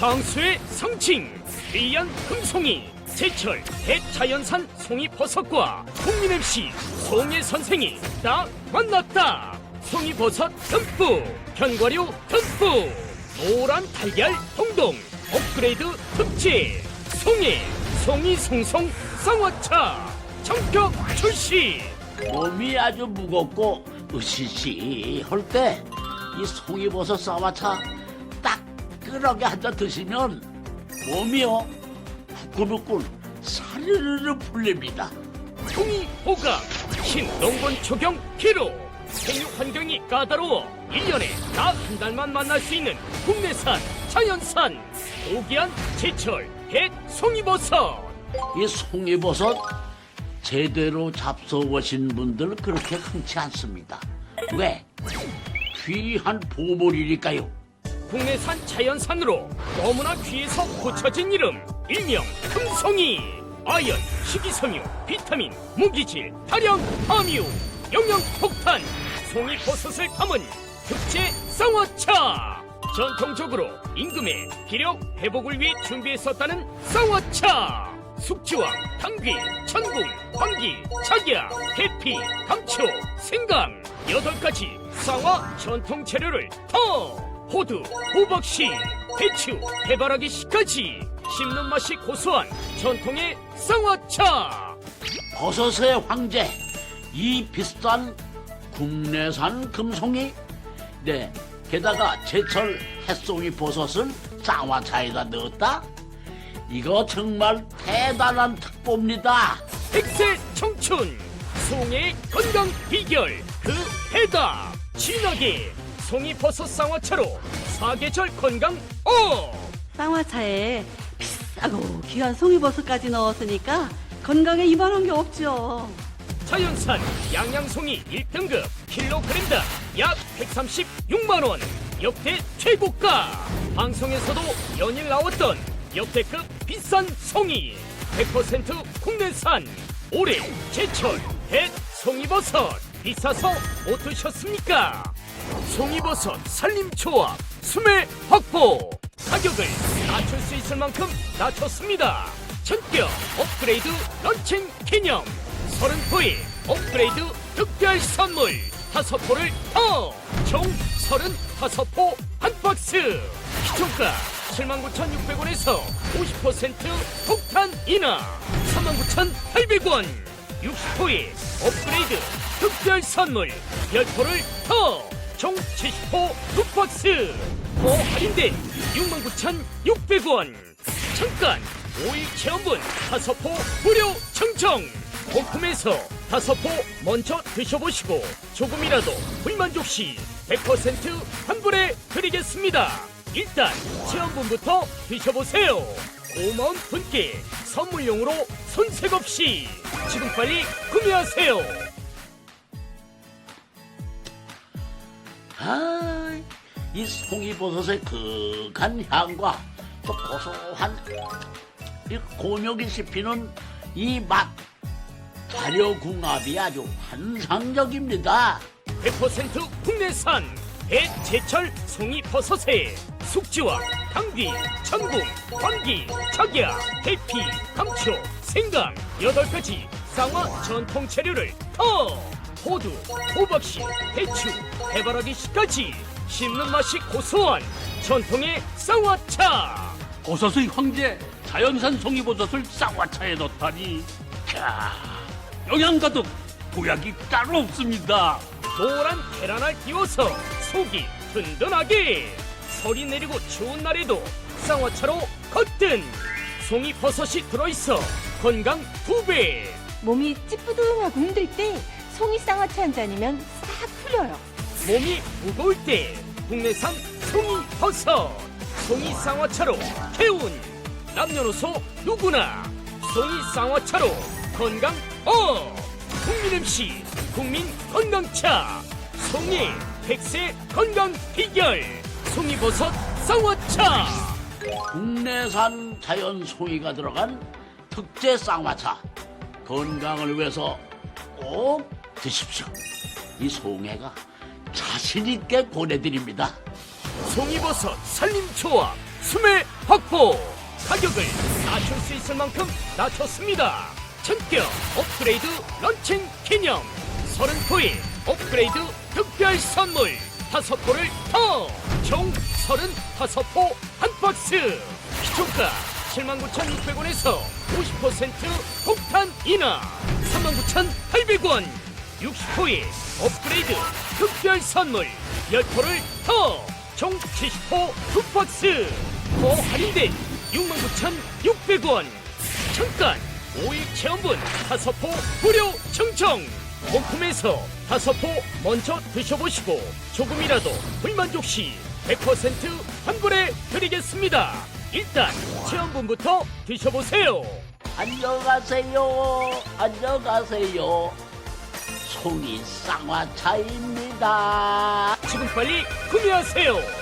장수의 상징 귀한 금송이 제철 대자연산 송이버섯과 국민 MC 송혜 선생이 딱 만났다. 송이버섯 듬뿍 견과류 듬뿍 노란 달걀 동동 업그레이드 특제 송이 송이 송송 쌍화차 전격 출시. 몸이 아주 무겁고 으시시할 때 이 송이버섯 쌍화차 한 잔 드시면 몸이요 후끈후끈 사르르르 풀립니다. 송이 호감 신농건 초경 기로 생육 환경이 까다로워 1년에 딱 한 달만 만날 수 있는 국내산 자연산 고귀한 제철 햇 송이버섯 이 송이버섯 제대로 잡숴보신 분들 그렇게 흔치 않습니다. 왜? 귀한 보물이니까요. 국내산 자연산으로 너무나 귀해서 고쳐진 이름 일명 금송이. 아연, 식이섬유, 비타민, 무기질, 다량, 함유, 영양 폭탄 송이버섯을 담은 특제 쌍화차. 전통적으로 임금의 기력 회복을 위해 준비했었다는 쌍화차. 숙지와 당귀, 천궁, 황기, 착약, 계피, 감초, 생강 여덟 가지 쌍화 전통 재료를 더 호두, 호박씨, 배추, 해바라기 씨까지 씹는 맛이 고소한 전통의 쌍화차. 버섯의 황제. 이 비싼 국내산 금송이? 네 게다가 제철 햇송이 버섯을 쌍화차에다 넣었다? 이거 정말 대단한 특보입니다. 백세 청춘 송의 건강 비결 그 해답. 진하게 송이버섯 쌍화차로 사계절 건강 업! 쌍화차에 비싸고 귀한 송이버섯까지 넣었으니까 건강에 이만한 게 없죠. 자연산 양양송이 1등급 킬로그램당 약 136만 원. 역대 최고가! 방송에서도 연일 나왔던 역대급 비싼 송이. 100% 국내산 올해 제철 햇 송이버섯. 비싸서 못 드셨습니까? 송이버섯 살림초와 수매 확보. 가격을 낮출 수 있을 만큼 낮췄습니다. 전격 업그레이드 런칭 기념. 서른 포의 업그레이드 특별 선물. 다섯 포를 더총 서른 다섯 포한 박스. 기초가 79,600원에서 50% 폭탄 인하. 39,800원. 60포의 업그레이드 특별 선물. 10포를 더 총 70포 두 박스! 더 할인된 69,600원! 잠깐 5일 체험분 다섯 포 무료 청청! 오품에서 다섯 포 먼저 드셔보시고 조금이라도 불만족 시 100% 환불해 드리겠습니다. 일단 체험분부터 드셔보세요. 고마운 분께 선물용으로 손색 없이 지금 빨리 구매하세요 아, 이 송이버섯의 극한 향과 또 고소한 이 곤욕이 씹히는 이 맛. 발효궁합이 아주 환상적입니다. 100% 국내산 대제철 송이버섯에 숙지와 당귀, 천궁, 황기, 착약, 계피, 감초, 생강 여덟 가지 쌍화 전통 재료를 더 호두, 호박씨, 배추, 해바라기 씨까지 씹는 맛이 고소한 전통의 쌍화차. 버섯의 황제 자연산 송이버섯을 쌍화차에 넣다니. 캬, 영양 가득 보약이 따로 없습니다. 노란 계란알 띄워서 속이 든든하게. 설이 내리고 추운 날에도 쌍화차로 거뜬 송이 버섯이 들어있어 건강 두배. 몸이 찌뿌둥하고 힘들 때 송이 쌍화차 한 잔이면 싹 풀려요. 몸이 무거울 때 국내산 송이 버섯 송이 쌍화차로 개운 남녀노소 누구나 송이 쌍화차로 건강 업 국민 MC 국민 건강차 송이 백세 건강 비결 송이버섯 쌍화차 국내산 자연 송이가 들어간 특제 쌍화차. 건강을 위해서 꼭 드십시오. 이 송해가 자신있게 보내드립니다. 송이버섯 살림초와 수매 확보. 가격을 낮출 수 있을 만큼 낮췄습니다. 전격 업그레이드 런칭 기념. 30포의 업그레이드 특별 선물. 5포를 더총 35포 한 박스. 기초가 79,600원에서 50% 폭탄 인하. 39,800원 60호의 업그레이드 특별 선물 10호를 더 총 70호 두 박스. 더 할인된 69,600원. 잠깐 5일 체험분 5포 무료 청청. 본품에서 5포 먼저 드셔보시고 조금이라도 불만족 시 100% 환불해 드리겠습니다. 일단 체험분부터 드셔보세요. 안녕하세요. 안녕하세요. 송이 쌍화차입니다. 지금 빨리 구매하세요